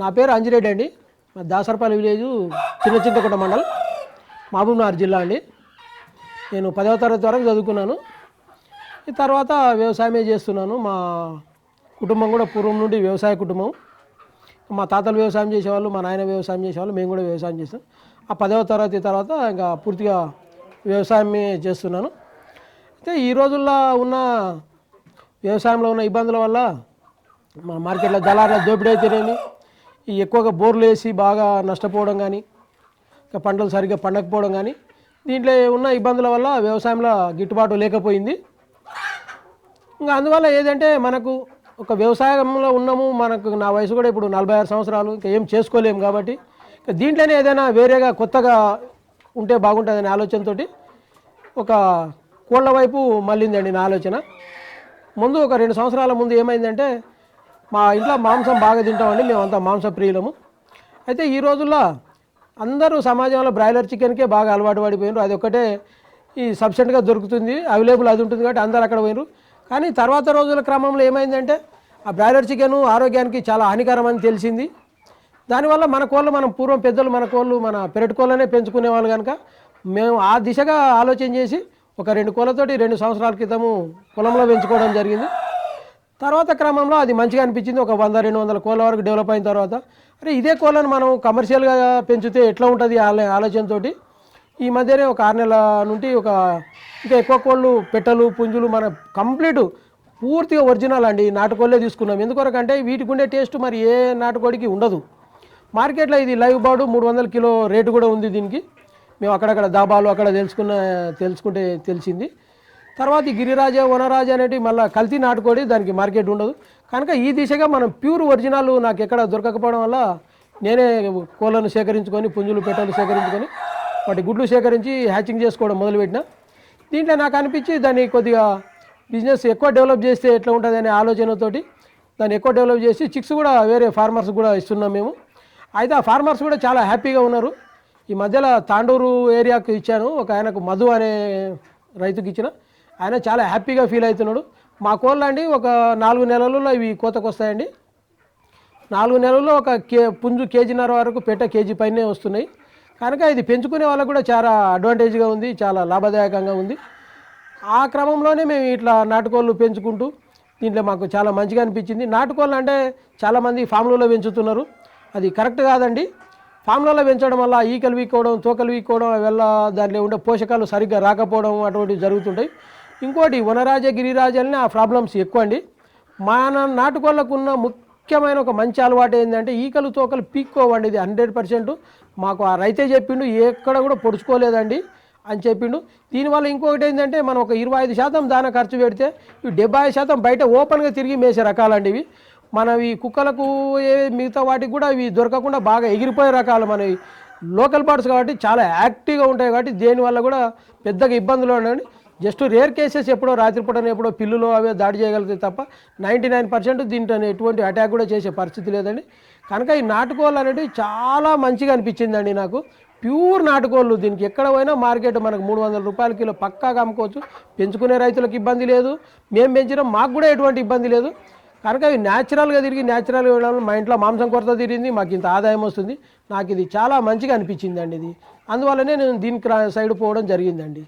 నా పేరు అంజిరెడ్డి అండి. మా దాసరపల్లి విలేజ్ చిన్న చింతకుంట మండలం మహబూబ్నగర్ జిల్లా అండి. నేను పదవ తరగతి వరకు చదువుకున్నాను. ఈ తర్వాత వ్యవసాయమే చేస్తున్నాను. మా కుటుంబం కూడా పూర్వం నుండి వ్యవసాయ కుటుంబం. మా తాతలు వ్యవసాయం చేసేవాళ్ళు మా నాయన వ్యవసాయం చేసేవాళ్ళు మేము కూడా వ్యవసాయం చేస్తాం. ఆ పదవ తరగతి తర్వాత ఇంకా పూర్తిగా వ్యవసాయమే చేస్తున్నాను. అయితే ఈ రోజుల్లో ఉన్న వ్యవసాయంలో ఉన్న ఇబ్బందుల వల్ల మా మార్కెట్లో దళారుల దోపిడీ అయితేనేమి ఈ ఎక్కువగా బోర్లు వేసి బాగా నష్టపోవడం కానీ ఇంకా పంటలు సరిగ్గా పండకపోవడం కానీ దీంట్లో ఉన్న ఇబ్బందుల వల్ల వ్యవసాయంలో గిట్టుబాటు లేకపోయింది. ఇంకా అందువల్ల ఏదంటే మనకు ఒక వ్యవసాయంలో ఉన్నాము మనకు నా వయసు కూడా ఇప్పుడు నలభై ఆరు సంవత్సరాలు ఇంకా ఏం చేసుకోలేము కాబట్టి ఇంకా దీంట్లోనే ఏదైనా వేరేగా కొత్తగా ఉంటే బాగుంటుందనే ఆలోచనతో ఒక కోళ్ళ వైపు మళ్ళిందండి నా ఆలోచన. ముందు ఒక రెండు సంవత్సరాల ముందు ఏమైందంటే మా ఇంట్లో మాంసం బాగా తింటామండి మేమంతా మాంస ప్రియులము. అయితే ఈ రోజుల్లో అందరూ సమాజంలో బ్రాయిలర్ చికెన్కే బాగా అలవాటు పడిపోయినారు. అది ఒకటే ఈ సబ్సిడెంట్గా దొరుకుతుంది అవైలబుల్ అది ఉంటుంది కాబట్టి అందరు అక్కడ పోయినారు. కానీ తర్వాత రోజుల క్రమంలో ఏమైందంటే ఆ బ్రాయిలర్ చికెన్ ఆరోగ్యానికి చాలా హానికరం అని తెలిసింది. దానివల్ల మన కోళ్ళు మనం పూర్వం పెద్దలు మన కోళ్ళు మన పెరటి కోళ్ళనే పెంచుకునేవాళ్ళు కనుక మేము ఆ దిశగా ఆలోచన చేసి ఒక రెండు కోళ్ళతోటి రెండు సంవత్సరాల క్రితము పొలంలో పెంచుకోవడం జరిగింది. తర్వాత క్రమంలో అది మంచిగా అనిపించింది. ఒక వంద రెండు వందల కోళ్ళ వరకు డెవలప్ అయిన తర్వాత అరే ఇదే కోళ్ళను మనం కమర్షియల్గా పెంచితే ఎట్లా ఉంటుంది ఆలో ఆలోచనతోటి? ఈ మధ్యనే ఒక ఆరు నెలల నుండి ఒక ఇంకా ఎక్కువ కోళ్ళు పెట్టలు పుంజులు మన కంప్లీట్ పూర్తిగా ఒరిజినల్ అండి. నాటుకోళ్ళే తీసుకున్నాం. ఎందుకొరకు అంటే వీటికి ఉండే టేస్ట్ మరి ఏ నాటుకోడికి ఉండదు. మార్కెట్లో ఇది లైవ్ బాడు మూడు వందల కిలో రేటు కూడా ఉంది దీనికి. మేము అక్కడక్కడ దాబాలు అక్కడ తెలుసుకున్న తెలుసుకుంటే తెలిసింది. తర్వాత గిరిరాజ వనరాజ అనేటివి మళ్ళీ కల్తీ నాటుకోడి దానికి మార్కెట్ ఉండదు. కనుక ఈ దిశగా మనం ప్యూర్ ఒరిజినల్ నాకు ఎక్కడ దొరకకపోవడం వల్ల నేనే కోళ్ళను సేకరించుకొని పుంజులు పెట్టలు సేకరించుకొని వాటి గుడ్లు సేకరించి హ్యాచింగ్ చేసుకోవడం మొదలుపెట్టిన. దీంట్లో నాకు అనిపించి దాన్ని కొద్దిగా బిజినెస్ ఎక్కువ డెవలప్ చేస్తే ఎట్లా ఉంటుంది అనే ఆలోచనతోటి దాన్ని ఎక్కువ డెవలప్ చేసి చిక్స్ కూడా వేరే ఫార్మర్స్ కూడా ఇస్తున్నాం మేము. అయితే ఆ ఫార్మర్స్ కూడా చాలా హ్యాపీగా ఉన్నారు. ఈ మధ్యలో తాండూరు ఏరియాకు ఇచ్చాను. ఒక ఆయనకు మధు అనే రైతుకి ఇచ్చిన. ఆయన చాలా హ్యాపీగా ఫీల్ అవుతున్నాడు. మా కోళ్ళు అండి ఒక నాలుగు నెలలలో ఇవి కోతకు వస్తాయండి. నాలుగు నెలల్లో ఒక కే పుంజు కేజీన్నర వరకు పెట్ట కేజీ పైనే వస్తున్నాయి. కనుక ఇది పెంచుకునే వాళ్ళకు కూడా చాలా అడ్వాంటేజ్గా ఉంది చాలా లాభదాయకంగా ఉంది. ఆ క్రమంలోనే మేము ఇట్లా నాటుకోళ్ళు పెంచుకుంటూ దీంట్లో మాకు చాలా మంచిగా అనిపించింది. నాటుకోళ్ళు అంటే చాలామంది ఫామ్లలో పెంచుతున్నారు. అది కరెక్ట్ కాదండి. ఫామ్లలో పెంచడం వల్ల ఈకలు వీక్కోవడం తోకలు వీక్కోవడం వల్ల దాంట్లో ఉండే పోషకాలు సరిగ్గా రాకపోవడం అటువంటివి జరుగుతుంటాయి. ఇంకోటి వనరాజ గిరిరాజల్ని ఆ ప్రాబ్లమ్స్ ఎక్కువ అండి మన నాటుకోళ్ళకున్న ముఖ్యమైన ఒక మంచి అలవాటు ఏంటంటే ఈకలు తోకలు పీక్కోవండి. ఇది హండ్రెడ్ పర్సెంట్. మాకు ఆ రైతే చెప్పిండు ఎక్కడ కూడా పొడుచుకోలేదండి అని చెప్పిండు. దీనివల్ల ఇంకొకటి ఏంటంటే మనం ఒక ఇరవై ఐదు శాతం దాన ఖర్చు పెడితే ఇవి డెబ్బై ఐదు శాతం బయట ఓపెన్గా తిరిగి మేసే రకాలండి ఇవి. మనవి కుక్కలకు ఏ మిగతా వాటికి కూడా ఇవి దొరకకుండా బాగా ఎగిరిపోయే రకాలు మనవి లోకల్ పార్ట్స్ కాబట్టి చాలా యాక్టివ్గా ఉంటాయి కాబట్టి దేనివల్ల కూడా పెద్దగా ఇబ్బందులు ఉండండి జస్ట్ రేర్ కేసెస్ ఎప్పుడో రాత్రిపూటనే ఎప్పుడో పిల్లులు అవే దాడి చేయగలుగుతాయి తప్ప నైంటీ నైన్ పర్సెంట్ దీంట్లో ఎటువంటి అటాక్ కూడా చేసే పరిస్థితి లేదండి. కనుక ఈ నాటుకోళ్ళు అనేది చాలా మంచిగా అనిపించిందండి నాకు. ప్యూర్ నాటుకోళ్ళు దీనికి ఎక్కడ పోయినా మార్కెట్ మనకు మూడు వందల రూపాయల కిలో పక్కాగా అమ్ముకోవచ్చు. పెంచుకునే రైతులకు ఇబ్బంది లేదు. మేము పెంచినా మాకు కూడా ఎటువంటి ఇబ్బంది లేదు. కనుక ఇవి న్యాచురల్గా తిరిగి న్యాచురల్గా వెళ్ళడం మా ఇంట్లో మాంసం కొరత తిరిగింది మాకు ఇంత ఆదాయం వస్తుంది. నాకు ఇది చాలా మంచిగా అనిపించిందండి ఇది. అందువల్లనే నేను దీనికి సైడ్ పోవడం జరిగిందండి.